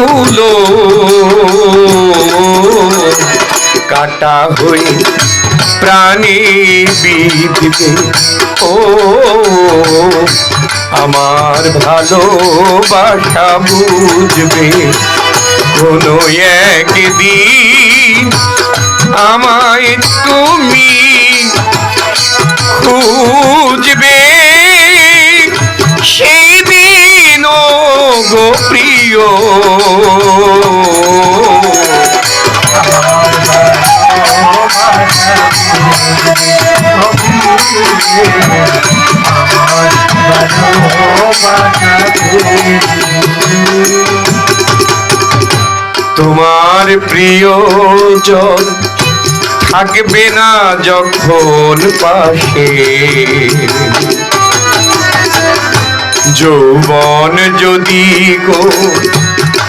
দিনগুলো কাটা হয়ে প্রাণে বিধবে ও আমার ভালোবাসা বুঝবে। কোনো একদিন আমায় তুমি খুঁজবে তোমার প্রিয়জন থাকবে না যখন পাশে। যৌবন যদি গো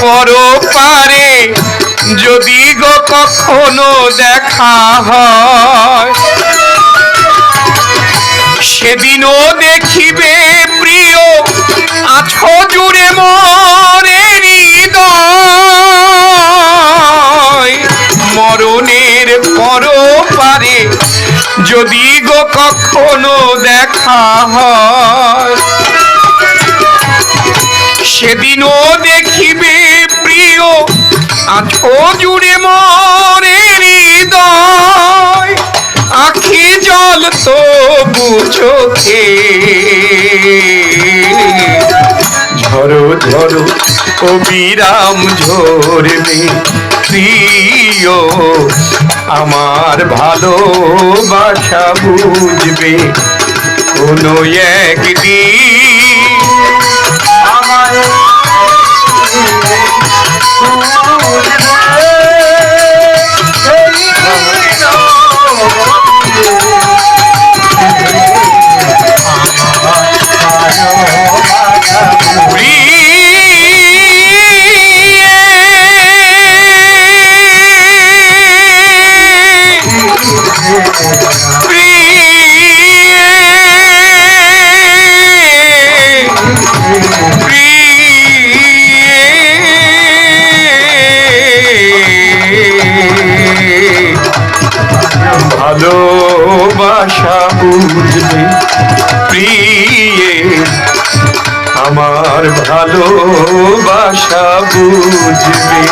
পর পারে। যদি গো কখনো দেখা হয়, সেদিনও দেখিবে প্রিয়, আছো জুড়ে মরে মরণের পর পারে, যদি গো কখনো দেখা হয় সেদিনও দেখিবে প্রিয় আছো জুড়ে মরে হৃদয়। আখি জল তবু চোখে। ঝরো ঝরো অবিরাম ঝরবে প্রিয়। আমার ভালোবাসা বুঝবে কোনো একদিন ভালোবাসা বুঝবে প্রিয়ে আমার ভালোবাসা বুঝবে।